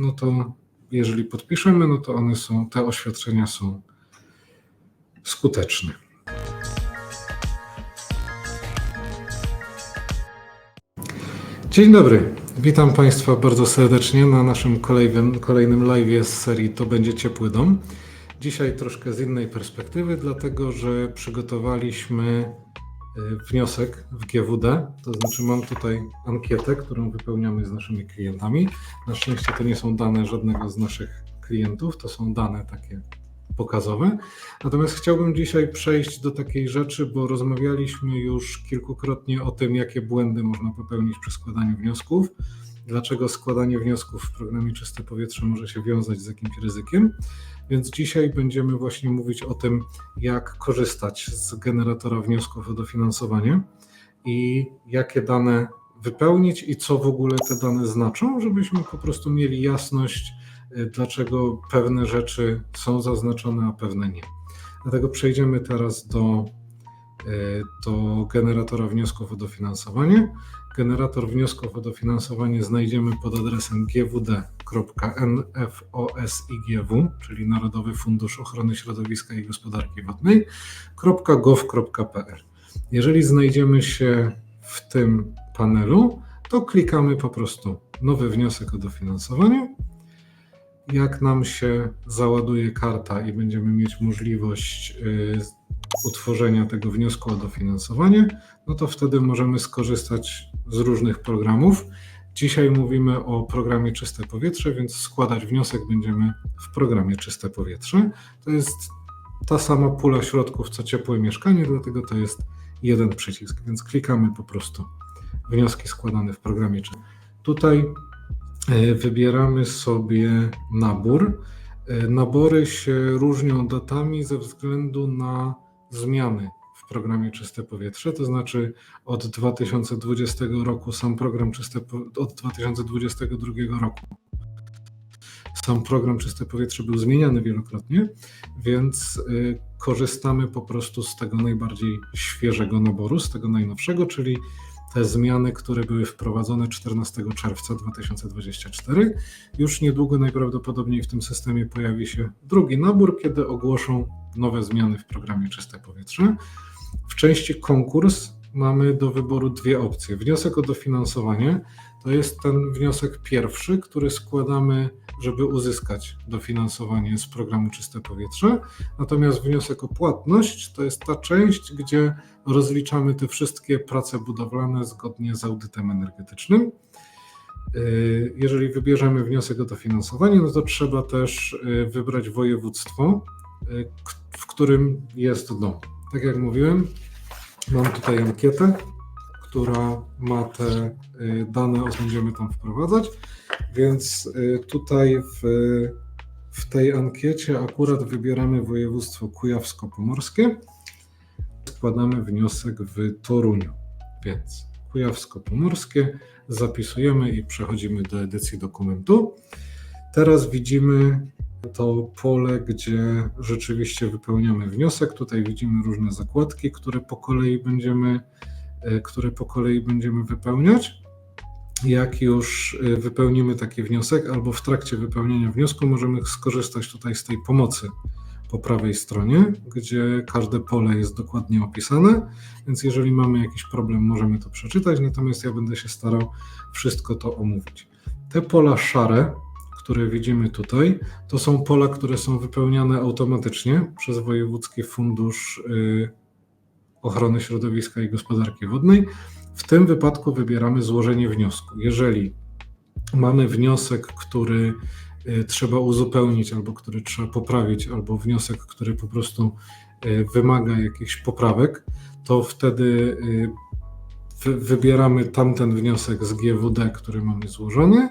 no to jeżeli podpiszemy, no to one są, te oświadczenia są skuteczne. Dzień dobry, witam Państwa bardzo serdecznie na naszym kolejnym, kolejnym live z serii To będzie ciepły dom. Dzisiaj troszkę z innej perspektywy, dlatego że przygotowaliśmy wniosek w GWD, to znaczy mam tutaj ankietę, którą wypełniamy z naszymi klientami. Na szczęście to nie są dane żadnego z naszych klientów, to są dane takie pokazowe. Natomiast chciałbym dzisiaj przejść do takiej rzeczy, bo rozmawialiśmy już kilkukrotnie o tym, jakie błędy można popełnić przy składaniu wniosków, dlaczego składanie wniosków w programie Czyste Powietrze może się wiązać z jakimś ryzykiem. Więc dzisiaj będziemy właśnie mówić o tym, jak korzystać z generatora wniosków o dofinansowanie i jakie dane wypełnić i co w ogóle te dane znaczą, żebyśmy po prostu mieli jasność, y, dlaczego pewne rzeczy są zaznaczone, a pewne nie. Dlatego przejdziemy teraz do, y, do generatora wniosków o dofinansowanie. Generator wniosków o dofinansowanie znajdziemy pod adresem gwd.nfosigw, czyli Narodowy Fundusz Ochrony Środowiska i Gospodarki Wodnej, .gov.pl. Jeżeli znajdziemy się w tym panelu, to klikamy po prostu nowy wniosek o dofinansowanie. Jak nam się załaduje karta i będziemy mieć możliwość y, utworzenia tego wniosku o dofinansowanie, no to wtedy możemy skorzystać z różnych programów. Dzisiaj mówimy o programie Czyste Powietrze, więc składać wniosek będziemy w programie Czyste Powietrze. To jest ta sama pula środków co ciepłe mieszkanie, dlatego to jest jeden przycisk, więc klikamy po prostu wnioski składane w programie. Czyste. Tutaj e, wybieramy sobie nabór. E, Nabory się różnią datami ze względu na zmiany programie Czyste Powietrze, to znaczy od 2020 roku sam program Czyste od 2022 roku sam program Czyste Powietrze był zmieniany wielokrotnie, więc y, korzystamy po prostu z tego najbardziej świeżego naboru, z tego najnowszego, czyli te zmiany, które były wprowadzone 14 czerwca 2024. Już niedługo najprawdopodobniej w tym systemie pojawi się drugi nabór, kiedy ogłoszą nowe zmiany w programie Czyste Powietrze. W części konkurs mamy do wyboru dwie opcje. Wniosek o dofinansowanie to jest ten wniosek pierwszy, który składamy, żeby uzyskać dofinansowanie z programu Czyste Powietrze. Natomiast wniosek o płatność to jest ta część, gdzie rozliczamy te wszystkie prace budowlane zgodnie z audytem energetycznym. Yy, Jeżeli wybierzemy wniosek o dofinansowanie, no to trzeba też yy, wybrać województwo, k- w którym jest dom. Tak jak mówiłem, mam tutaj ankietę, która ma te y, dane, będziemy tam wprowadzać, więc y, tutaj w, w tej ankiecie akurat wybieramy województwo kujawsko-pomorskie, składamy wniosek w Toruniu, więc kujawsko-pomorskie zapisujemy i przechodzimy do edycji dokumentu. Teraz widzimy to pole, gdzie rzeczywiście wypełniamy wniosek. Tutaj widzimy różne zakładki, które po kolei będziemy, e, które po kolei będziemy wypełniać. Jak już e, wypełnimy taki wniosek, albo w trakcie wypełniania wniosku, możemy skorzystać tutaj z tej pomocy po prawej stronie, gdzie każde pole jest dokładnie opisane, więc jeżeli mamy jakiś problem, możemy to przeczytać, natomiast ja będę się starał wszystko to omówić. Te pola szare, które widzimy tutaj, to są pola, które są wypełniane automatycznie przez Wojewódzki Fundusz y, Ochrony Środowiska i Gospodarki Wodnej. W tym wypadku wybieramy złożenie wniosku. Jeżeli mamy wniosek, który y, trzeba uzupełnić, albo który trzeba poprawić, albo wniosek, który po prostu y, wymaga jakichś poprawek, to wtedy wy- wybieramy tamten wniosek z GWD, który mamy złożony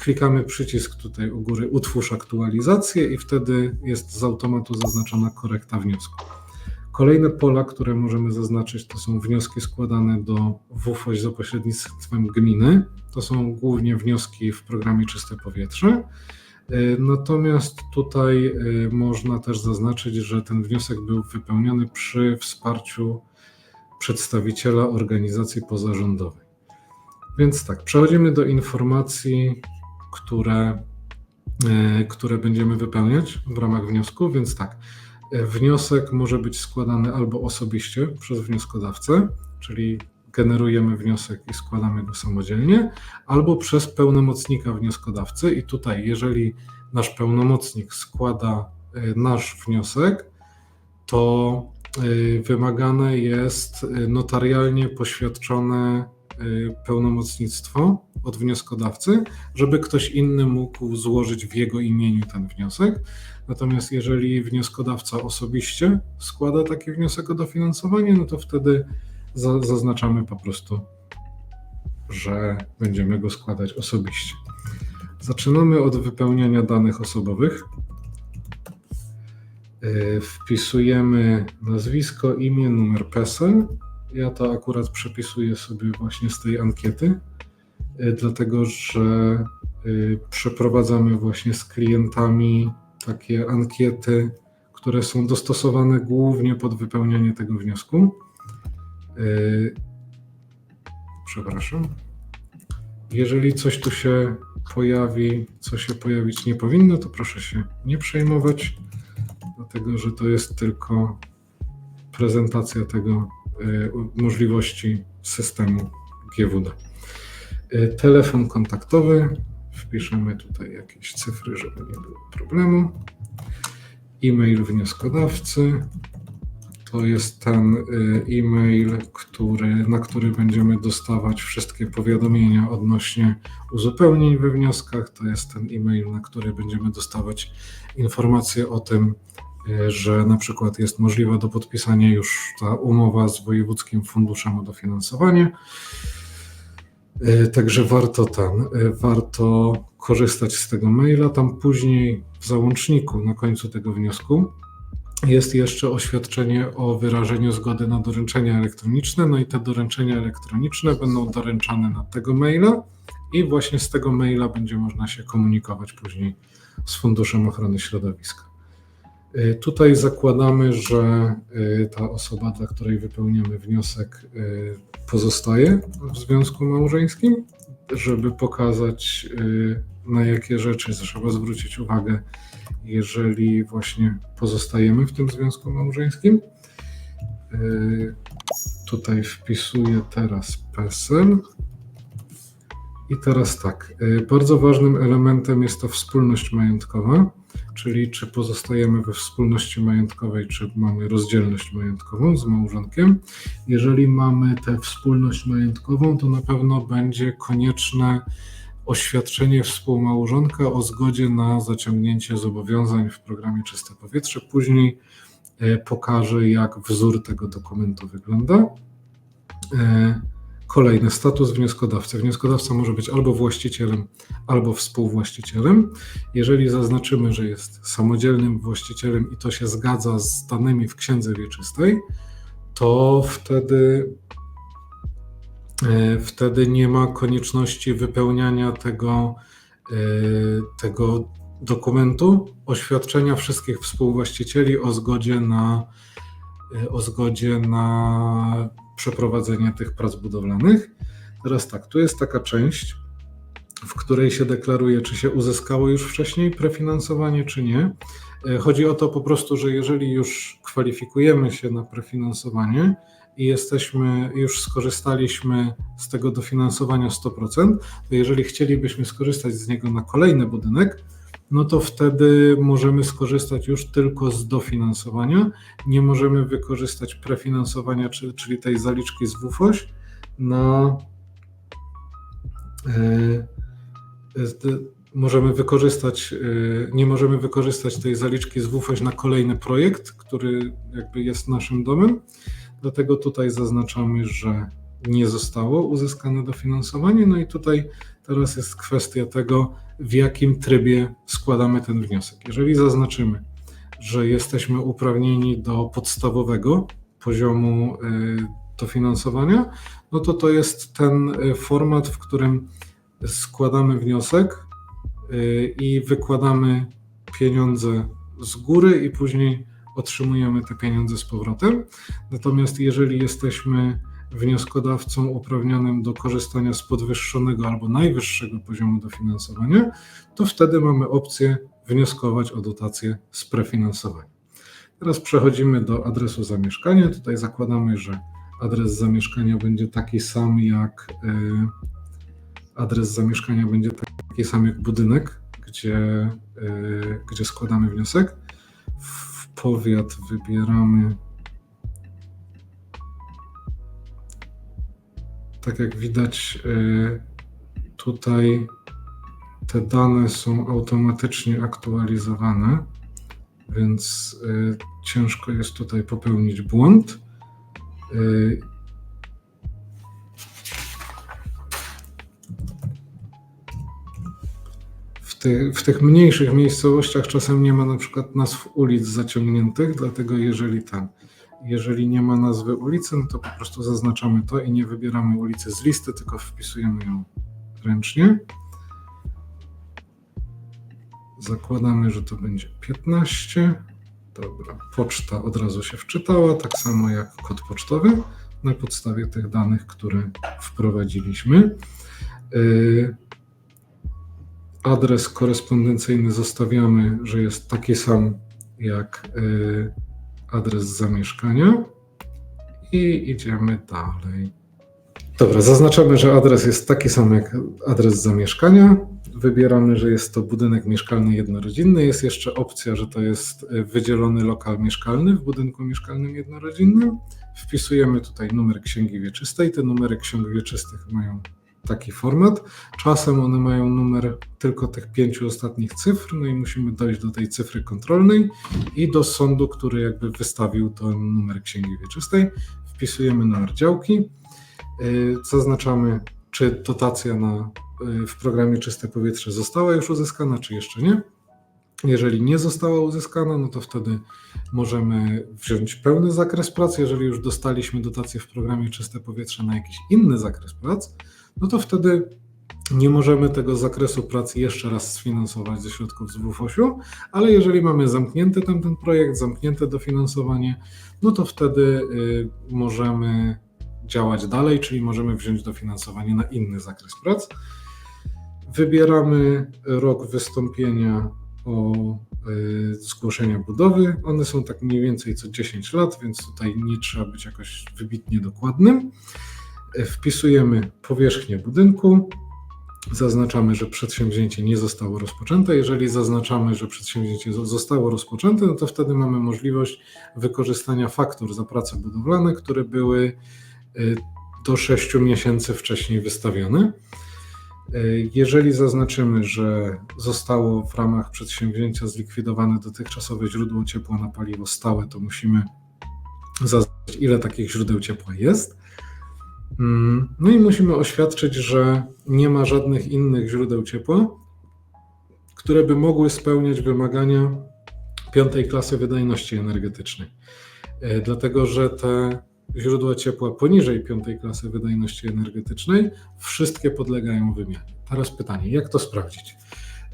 klikamy przycisk tutaj u góry Utwórz aktualizację i wtedy jest z automatu zaznaczona korekta wniosku. Kolejne pola, które możemy zaznaczyć, to są wnioski składane do WFOŚ za pośrednictwem gminy. To są głównie wnioski w programie Czyste Powietrze. Y, Natomiast tutaj y, można też zaznaczyć, że ten wniosek był wypełniony przy wsparciu przedstawiciela organizacji pozarządowej. Więc tak, przechodzimy do informacji, które e, które będziemy wypełniać w ramach wniosku, więc tak. e, Wniosek może być składany albo osobiście przez wnioskodawcę, czyli generujemy wniosek i składamy go samodzielnie, albo przez pełnomocnika wnioskodawcy. I tutaj, jeżeli nasz pełnomocnik składa e, nasz wniosek, to wymagane jest notarialnie poświadczone pełnomocnictwo od wnioskodawcy, żeby ktoś inny mógł złożyć w jego imieniu ten wniosek. Natomiast jeżeli wnioskodawca osobiście składa taki wniosek o dofinansowanie, no to wtedy za- zaznaczamy po prostu, że będziemy go składać osobiście. Zaczynamy od wypełniania danych osobowych. Yy, Wpisujemy nazwisko, imię, numer PESEL. Ja to akurat przepisuję sobie właśnie z tej ankiety, yy, dlatego że yy, przeprowadzamy właśnie z klientami takie ankiety, które są dostosowane głównie pod wypełnianie tego wniosku. Yy, Przepraszam. Jeżeli coś tu się pojawi, co się pojawić nie powinno, to proszę się nie przejmować, dlatego że to jest tylko prezentacja tego y, możliwości systemu GWD. Y, telefon kontaktowy. Wpiszemy tutaj jakieś cyfry, żeby nie było problemu. E-mail wnioskodawcy. To jest ten y, e-mail, który, na który będziemy dostawać wszystkie powiadomienia odnośnie uzupełnień we wnioskach. To jest ten e-mail, na który będziemy dostawać informacje o tym, y, że na przykład jest możliwa do podpisania już ta umowa z Wojewódzkim Funduszem o dofinansowanie. Y, Także warto ten, y, warto korzystać z tego maila. Tam później w załączniku na końcu tego wniosku jest jeszcze oświadczenie o wyrażeniu zgody na doręczenia elektroniczne. No i te doręczenia elektroniczne będą doręczane na tego maila i właśnie z tego maila będzie można się komunikować później z Funduszem Ochrony Środowiska. Y, Tutaj zakładamy, że y, ta osoba, dla której wypełniamy wniosek, y, pozostaje w związku małżeńskim, żeby pokazać, na jakie rzeczy trzeba zwrócić uwagę, jeżeli właśnie pozostajemy w tym związku małżeńskim. Tutaj wpisuję teraz PESEL. I teraz tak, bardzo ważnym elementem jest to wspólność majątkowa, czyli czy pozostajemy we wspólności majątkowej, czy mamy rozdzielność majątkową z małżonkiem. Jeżeli mamy tę wspólność majątkową, to na pewno będzie konieczne oświadczenie współmałżonka o zgodzie na zaciągnięcie zobowiązań w programie Czyste Powietrze. Później e, pokażę, jak wzór tego dokumentu wygląda. Kolejny status wnioskodawcy. Wnioskodawca może być albo właścicielem, albo współwłaścicielem. Jeżeli zaznaczymy, że jest samodzielnym właścicielem i to się zgadza z danymi w księdze wieczystej, to wtedy, e, wtedy nie ma konieczności wypełniania tego, e, tego dokumentu, oświadczenia wszystkich współwłaścicieli o zgodzie na, e, o zgodzie na przeprowadzenie tych prac budowlanych. Teraz tak, tu jest taka część, w której się deklaruje, czy się uzyskało już wcześniej prefinansowanie, czy nie. E, Chodzi o to po prostu, że jeżeli już kwalifikujemy się na prefinansowanie i jesteśmy, już skorzystaliśmy z tego dofinansowania 100%, to jeżeli chcielibyśmy skorzystać z niego na kolejny budynek, no to wtedy możemy skorzystać już tylko z dofinansowania. Nie możemy wykorzystać prefinansowania, czy- czyli tej zaliczki z WFOŚ na. e, Możemy wykorzystać, e, nie możemy wykorzystać tej zaliczki z WFOŚ na kolejny projekt, który jakby jest naszym domem. Dlatego tutaj zaznaczamy, że nie zostało uzyskane dofinansowanie. No i tutaj teraz jest kwestia tego, w jakim trybie składamy ten wniosek. Jeżeli zaznaczymy, że jesteśmy uprawnieni do podstawowego poziomu y, dofinansowania, no to to jest ten y, format, w którym składamy wniosek y, i wykładamy pieniądze z góry i później otrzymujemy te pieniądze z powrotem. Natomiast jeżeli jesteśmy wnioskodawcą uprawnionym do korzystania z podwyższonego albo najwyższego poziomu dofinansowania, to wtedy mamy opcję wnioskować o dotację z prefinansowania. Teraz przechodzimy do adresu zamieszkania. Tutaj zakładamy, że adres zamieszkania będzie taki sam jak y, adres zamieszkania będzie taki sam jak budynek, gdzie, y, gdzie składamy wniosek. W powiat wybieramy tak jak widać y, tutaj te dane są automatycznie aktualizowane, więc ciężko jest tutaj popełnić błąd. Y, w tych mniejszych miejscowościach czasem nie ma na przykład nazw ulic zaciągniętych, dlatego jeżeli tam, jeżeli nie ma nazwy ulicy, no to po prostu zaznaczamy to i nie wybieramy ulicy z listy, tylko wpisujemy ją ręcznie. Zakładamy, że to będzie 15. Dobra, poczta od razu się wczytała, tak samo jak kod pocztowy na podstawie tych danych, które wprowadziliśmy. Y, adres korespondencyjny zostawiamy, że jest taki sam jak y, adres zamieszkania i idziemy dalej. Dobra, zaznaczamy, że adres jest taki sam jak adres zamieszkania. Wybieramy, że jest to budynek mieszkalny jednorodzinny. Jest jeszcze opcja, że to jest e, wydzielony lokal mieszkalny w budynku mieszkalnym jednorodzinnym. Wpisujemy tutaj numer księgi wieczystej. Te numery ksiąg wieczystych mają taki format. Czasem one mają numer tylko tych pięciu ostatnich cyfr, no i musimy dojść do tej cyfry kontrolnej i do sądu, który jakby wystawił ten numer księgi wieczystej. Wpisujemy numer działki Y, zaznaczamy, czy dotacja na, y, w programie Czyste Powietrze została już uzyskana, czy jeszcze nie. Jeżeli nie została uzyskana, no to wtedy możemy wziąć pełny zakres prac. Jeżeli już dostaliśmy dotację w programie Czyste Powietrze na jakiś inny zakres prac, no to wtedy nie możemy tego zakresu prac jeszcze raz sfinansować ze środków z WFOŚ-u, ale jeżeli mamy zamknięty ten, ten projekt, zamknięte dofinansowanie, no to wtedy y, możemy działać dalej, czyli możemy wziąć dofinansowanie na inny zakres prac. Wybieramy rok wystąpienia o y, zgłoszenia budowy. One są tak mniej więcej co 10 lat, więc tutaj nie trzeba być jakoś wybitnie dokładnym. Wpisujemy powierzchnię budynku. Zaznaczamy, że przedsięwzięcie nie zostało rozpoczęte. Jeżeli zaznaczamy, że przedsięwzięcie zostało rozpoczęte, no to wtedy mamy możliwość wykorzystania faktur za prace budowlane, które były Y, do 6 miesięcy wcześniej wystawione. Y, jeżeli zaznaczymy, że zostało w ramach przedsięwzięcia zlikwidowane dotychczasowe źródło ciepła na paliwo stałe, to musimy zaznaczyć, ile takich źródeł ciepła jest. Mm, no i musimy oświadczyć, że nie ma żadnych innych źródeł ciepła, które by mogły spełniać wymagania piątej klasy wydajności energetycznej. Y, dlatego, że te źródła ciepła poniżej piątej klasy wydajności energetycznej, wszystkie podlegają wymianie. Teraz pytanie, jak to sprawdzić?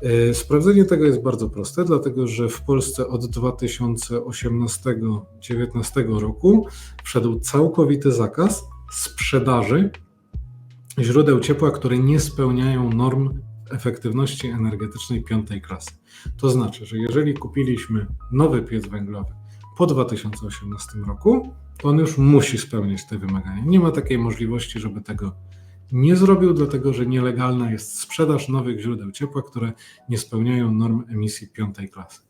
E, sprawdzenie tego jest bardzo proste, dlatego że w Polsce od 2018-2019 roku wszedł całkowity zakaz sprzedaży źródeł ciepła, które nie spełniają norm efektywności energetycznej piątej klasy. To znaczy, że jeżeli kupiliśmy nowy piec węglowy po 2018 roku, to on już musi spełniać te wymagania. Nie ma takiej możliwości, żeby tego nie zrobił, dlatego że nielegalna jest sprzedaż nowych źródeł ciepła, które nie spełniają norm emisji piątej klasy.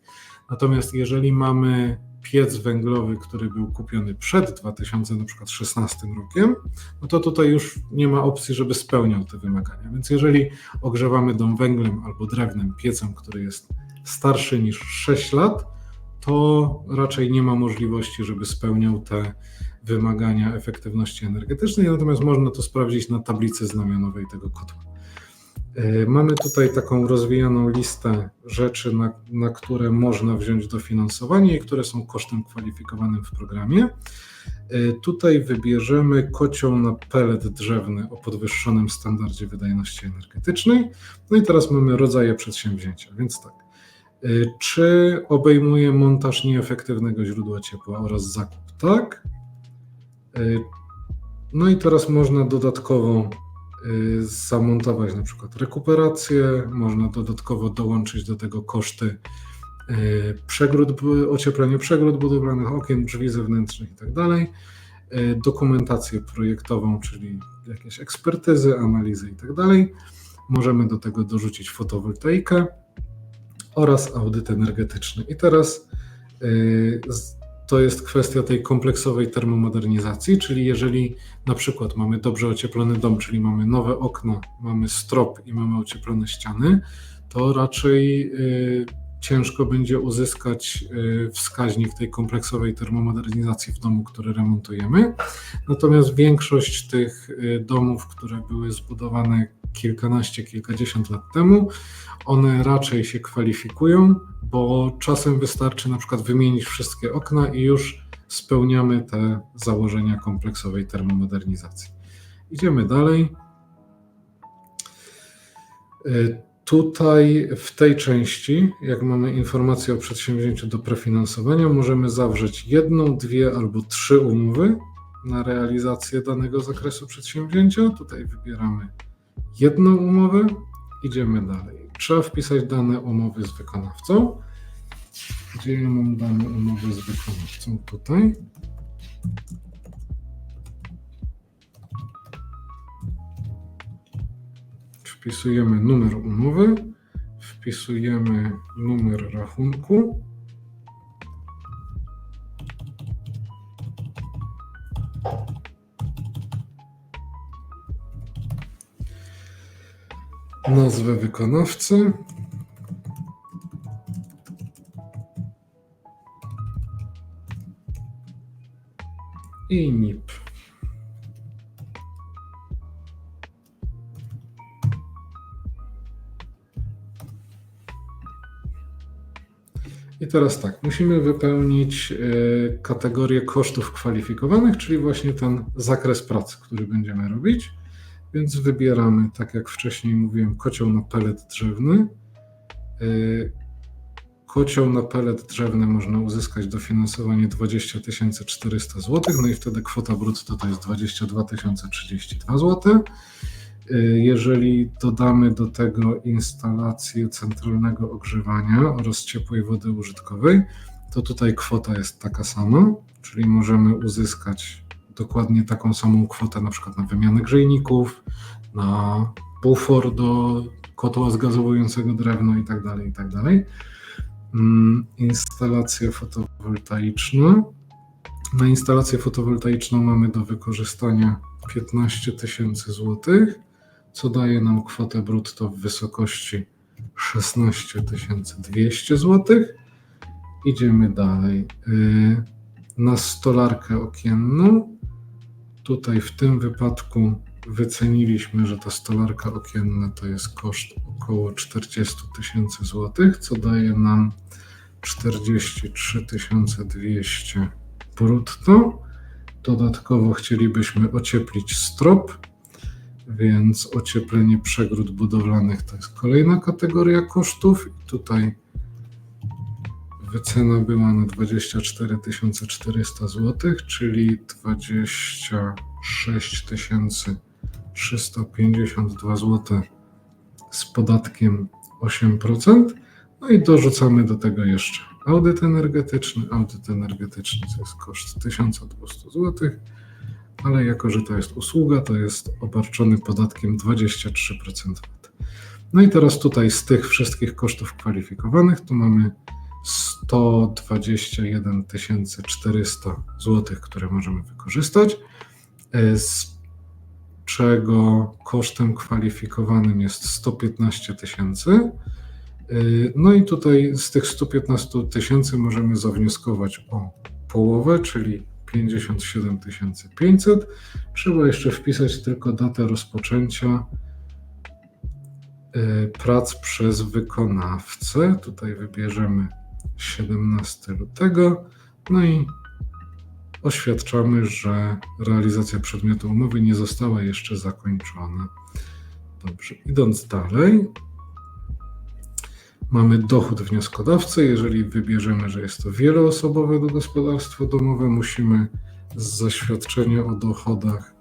Natomiast jeżeli mamy piec węglowy, który był kupiony przed 2016 rokiem, no to tutaj już nie ma opcji, żeby spełniał te wymagania. Więc jeżeli ogrzewamy dom węglem albo drewnem piecem, który jest starszy niż 6 lat, to raczej nie ma możliwości, żeby spełniał te wymagania efektywności energetycznej, natomiast można to sprawdzić na tablicy znamionowej tego kotła. E, mamy tutaj taką rozwijaną listę rzeczy, na, na, które można wziąć dofinansowanie i które są kosztem kwalifikowanym w programie. E, tutaj wybierzemy kocioł na pelet drzewny o podwyższonym standardzie wydajności energetycznej. No i teraz mamy rodzaje przedsięwzięcia, więc tak. Y, czy obejmuje montaż nieefektywnego źródła ciepła oraz zakup? Tak. Y, No i teraz można dodatkowo y, zamontować na przykład rekuperację, można dodatkowo dołączyć do tego koszty y, przegród, ocieplenie przegród budowlanych, okien, drzwi zewnętrznych itd. y, Dokumentację projektową, czyli jakieś ekspertyzy, analizy itd. Możemy do tego dorzucić fotowoltaikę oraz audyt energetyczny. I teraz y, to jest kwestia tej kompleksowej termomodernizacji, czyli jeżeli na przykład mamy dobrze ocieplony dom, czyli mamy nowe okna, mamy strop i mamy ocieplone ściany, to raczej y, ciężko będzie uzyskać y, wskaźnik tej kompleksowej termomodernizacji w domu, który remontujemy. Natomiast większość tych y, domów, które były zbudowane kilkanaście, kilkadziesiąt lat temu, one raczej się kwalifikują, bo czasem wystarczy na przykład wymienić wszystkie okna i już spełniamy te założenia kompleksowej termomodernizacji. Idziemy dalej. Y, Tutaj w tej części, jak mamy informację o przedsięwzięciu do prefinansowania, możemy zawrzeć jedną, dwie albo trzy umowy na realizację danego zakresu przedsięwzięcia. Tutaj wybieramy jedną umowę, idziemy dalej. Trzeba wpisać dane umowy z wykonawcą. Gdzie ja mam dane umowy z wykonawcą? Tutaj. Wpisujemy numer umowy, wpisujemy numer rachunku. Nazwę wykonawcy. I NIP. I teraz tak, musimy wypełnić y, kategorię kosztów kwalifikowanych, czyli właśnie ten zakres pracy, który będziemy robić. Więc wybieramy, tak jak wcześniej mówiłem, kocioł na pelet drzewny. Y, Kocioł na pelet drzewny można uzyskać dofinansowanie 20 400 zł, no i wtedy kwota brutto to jest 22 032 zł. Jeżeli dodamy do tego instalację centralnego ogrzewania oraz ciepłej wody użytkowej, to tutaj kwota jest taka sama, czyli możemy uzyskać dokładnie taką samą kwotę na przykład na wymianę grzejników, na bufor do kotła zgazowującego drewno i tak dalej, i tak dalej. Mm, Instalacja fotowoltaiczna. Na instalację fotowoltaiczną mamy do wykorzystania 15 tysięcy złotych, co daje nam kwotę brutto w wysokości 16 200 złotych. Idziemy dalej. Y, Na stolarkę okienną. Tutaj w tym wypadku wyceniliśmy, że ta stolarka okienna to jest koszt około 40 tysięcy złotych, co daje nam 43 200 brutto. Dodatkowo chcielibyśmy ocieplić strop, więc ocieplenie przegród budowlanych to jest kolejna kategoria kosztów. Tutaj wycena była na 24 400 zł, czyli 26 352 zł z podatkiem 8%. No i dorzucamy do tego jeszcze audyt energetyczny. Audyt energetyczny to jest koszt 1200 zł, ale jako, że to jest usługa, to jest obarczony podatkiem 23% VAT. No i teraz tutaj z tych wszystkich kosztów kwalifikowanych, tu mamy 121 400 zł, które możemy wykorzystać, e, z czego kosztem kwalifikowanym jest 115 tysięcy. Yy, No i tutaj z tych 115 tysięcy możemy zawnioskować o połowę, czyli 57 500. Trzeba jeszcze wpisać tylko datę rozpoczęcia yy, prac przez wykonawcę. Tutaj wybierzemy 17 lutego. No i oświadczamy, że realizacja przedmiotu umowy nie została jeszcze zakończona. Dobrze, idąc dalej, mamy dochód wnioskodawcy. Jeżeli wybierzemy, że jest to wieloosobowe gospodarstwo domowe, musimy z zaświadczenia o dochodach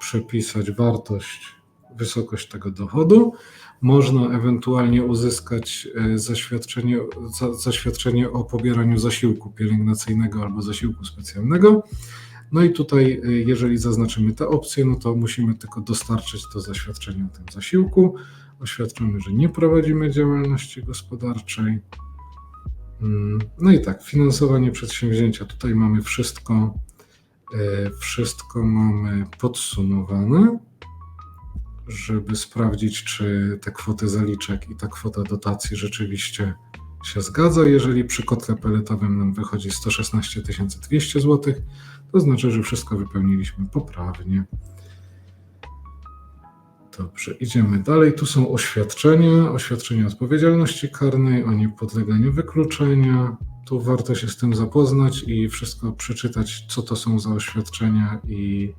przepisać wartość, wysokość tego dochodu. Można ewentualnie uzyskać e, zaświadczenie, za, zaświadczenie o pobieraniu zasiłku pielęgnacyjnego albo zasiłku specjalnego. No i tutaj, e, jeżeli zaznaczymy tę opcję, no to musimy tylko dostarczyć to zaświadczenie o tym zasiłku. Oświadczamy, że nie prowadzimy działalności gospodarczej. Mm, No i tak, finansowanie przedsięwzięcia. Tutaj mamy wszystko, e, wszystko mamy podsumowane, żeby sprawdzić, czy te kwoty zaliczek i ta kwota dotacji rzeczywiście się zgadza. Jeżeli przy kotle peletowym nam wychodzi 116 200 zł, to znaczy, że wszystko wypełniliśmy poprawnie. Dobrze, idziemy dalej. Tu są oświadczenia, oświadczenia odpowiedzialności karnej o niepodleganiu wykluczenia. Tu warto się z tym zapoznać i wszystko przeczytać, co to są za oświadczenia i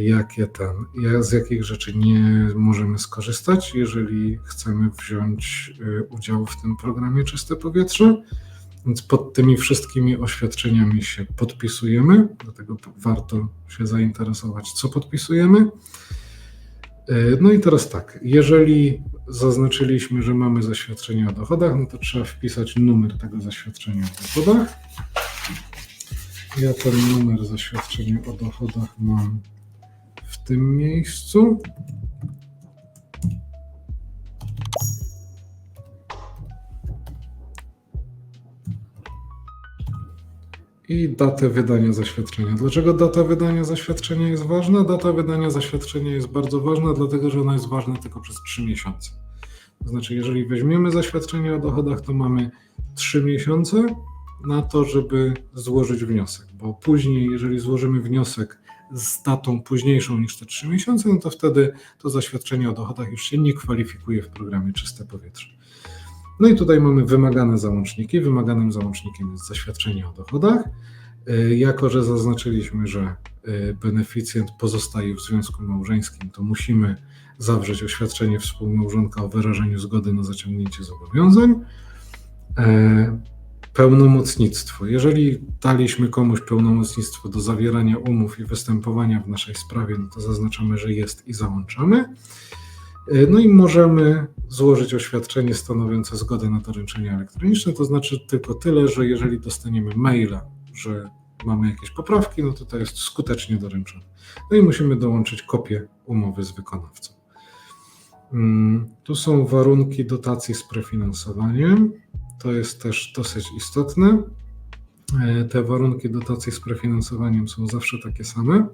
jakie tam, z jakich rzeczy nie możemy skorzystać, jeżeli chcemy wziąć e, udział w tym programie Czyste Powietrze. Więc pod tymi wszystkimi oświadczeniami się podpisujemy, dlatego warto się zainteresować, co podpisujemy. E, No i teraz tak, jeżeli zaznaczyliśmy, że mamy zaświadczenie o dochodach, no to trzeba wpisać numer tego zaświadczenia o dochodach. Ja ten numer zaświadczenia o dochodach mam w tym miejscu. I datę wydania zaświadczenia. Dlaczego data wydania zaświadczenia jest ważna? Data wydania zaświadczenia jest bardzo ważna, dlatego że ona jest ważna tylko przez 3 miesiące. To znaczy, jeżeli weźmiemy zaświadczenie o dochodach, to mamy 3 miesiące na to, żeby złożyć wniosek, bo później, jeżeli złożymy wniosek z datą późniejszą niż te 3 miesiące, no to wtedy to zaświadczenie o dochodach już się nie kwalifikuje w programie Czyste Powietrze. No i tutaj mamy wymagane załączniki. Wymaganym załącznikiem jest zaświadczenie o dochodach. Y, Jako, że zaznaczyliśmy, że y, beneficjent pozostaje w związku małżeńskim, to musimy zawrzeć oświadczenie współmałżonka o wyrażeniu zgody na zaciągnięcie zobowiązań. Pełnomocnictwo. Jeżeli daliśmy komuś pełnomocnictwo do zawierania umów i występowania w naszej sprawie, no to zaznaczamy, że jest i załączamy. E, No i możemy złożyć oświadczenie stanowiące zgodę na doręczenie elektroniczne, to znaczy tylko tyle, że jeżeli dostaniemy maila, że mamy jakieś poprawki, no to to jest skutecznie doręczone. No i musimy dołączyć kopię umowy z wykonawcą. Mm, Tu są warunki dotacji z prefinansowaniem. To jest też dosyć istotne. E, Te warunki dotacji z prefinansowaniem są zawsze takie same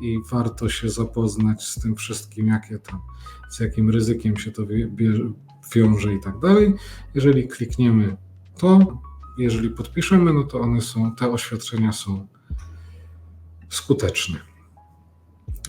i warto się zapoznać z tym wszystkim, jakie tam, z jakim ryzykiem się to wiąże i tak dalej. Jeżeli klikniemy to, jeżeli podpiszemy, no to one są, te oświadczenia są skuteczne.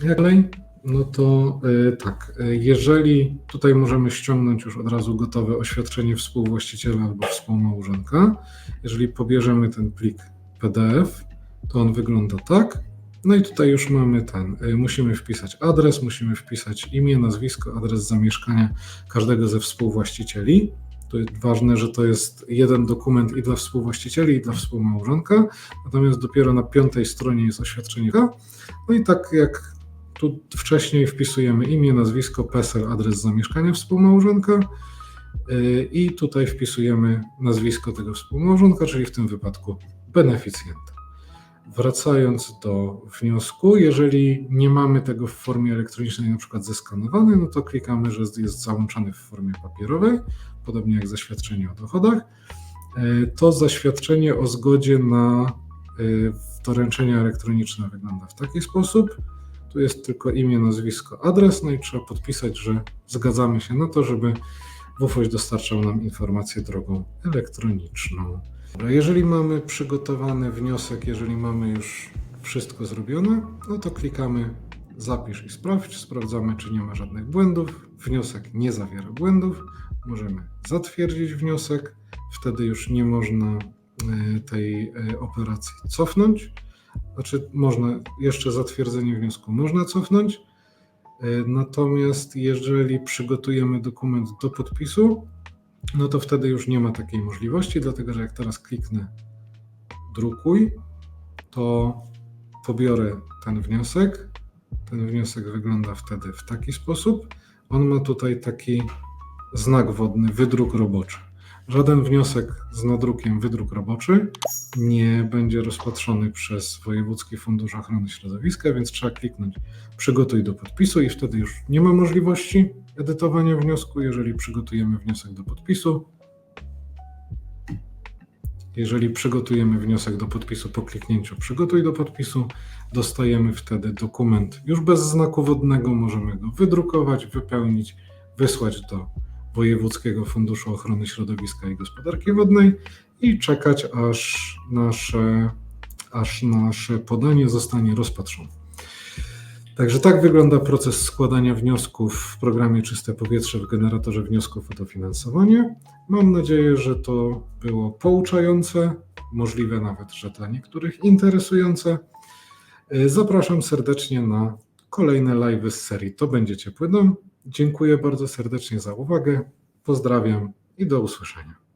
Jak dalej? No to y, tak, y, jeżeli tutaj możemy ściągnąć już od razu gotowe oświadczenie współwłaściciela albo współmałżonka, jeżeli pobierzemy ten plik PDF, to on wygląda tak. No i tutaj już mamy ten, y, musimy wpisać adres, musimy wpisać imię, nazwisko, adres zamieszkania każdego ze współwłaścicieli. To jest ważne, że to jest jeden dokument i dla współwłaścicieli, i dla współmałżonka, natomiast dopiero na piątej stronie jest oświadczenie. No i tak jak tu wcześniej wpisujemy imię, nazwisko, PESEL, adres zamieszkania współmałżonka yy, i tutaj wpisujemy nazwisko tego współmałżonka, czyli w tym wypadku beneficjenta. Wracając do wniosku, jeżeli nie mamy tego w formie elektronicznej, na przykład zeskanowany, no to klikamy, że jest załączony w formie papierowej, podobnie jak zaświadczenie o dochodach. Yy, To zaświadczenie o zgodzie na yy, doręczenie elektroniczne wygląda w taki sposób. Tu jest tylko imię, nazwisko, adres, no i trzeba podpisać, że zgadzamy się na to, żeby WFOŚ dostarczał nam informację drogą elektroniczną. Jeżeli mamy przygotowany wniosek, jeżeli mamy już wszystko zrobione, no to klikamy zapisz i sprawdź, sprawdzamy, czy nie ma żadnych błędów. Wniosek nie zawiera błędów. Możemy zatwierdzić wniosek, wtedy już nie można e, tej e, operacji cofnąć. Znaczy, można jeszcze zatwierdzenie wniosku można cofnąć. E, Natomiast jeżeli przygotujemy dokument do podpisu, no to wtedy już nie ma takiej możliwości, dlatego że jak teraz kliknę drukuj, to pobiorę ten wniosek, Ten wniosek wygląda wtedy w taki sposób. On ma tutaj taki znak wodny, wydruk roboczy. Żaden wniosek z nadrukiem wydruk roboczy nie będzie rozpatrzony przez Wojewódzki Fundusz Ochrony Środowiska, więc trzeba kliknąć przygotuj do podpisu i wtedy już nie ma możliwości edytowania wniosku, jeżeli przygotujemy wniosek do podpisu. Jeżeli przygotujemy wniosek do podpisu po kliknięciu przygotuj do podpisu, dostajemy wtedy dokument już bez znaku wodnego, możemy go wydrukować, wypełnić, wysłać do Wojewódzkiego Funduszu Ochrony Środowiska i Gospodarki Wodnej i czekać, aż nasze, aż nasze podanie zostanie rozpatrzone. Także tak wygląda proces składania wniosków w programie Czyste Powietrze w generatorze wniosków o dofinansowanie. Mam nadzieję, że to było pouczające, możliwe nawet, że dla niektórych interesujące. Zapraszam serdecznie na kolejne live z serii To będzie ciepły dom. Dziękuję bardzo serdecznie za uwagę. Pozdrawiam i do usłyszenia.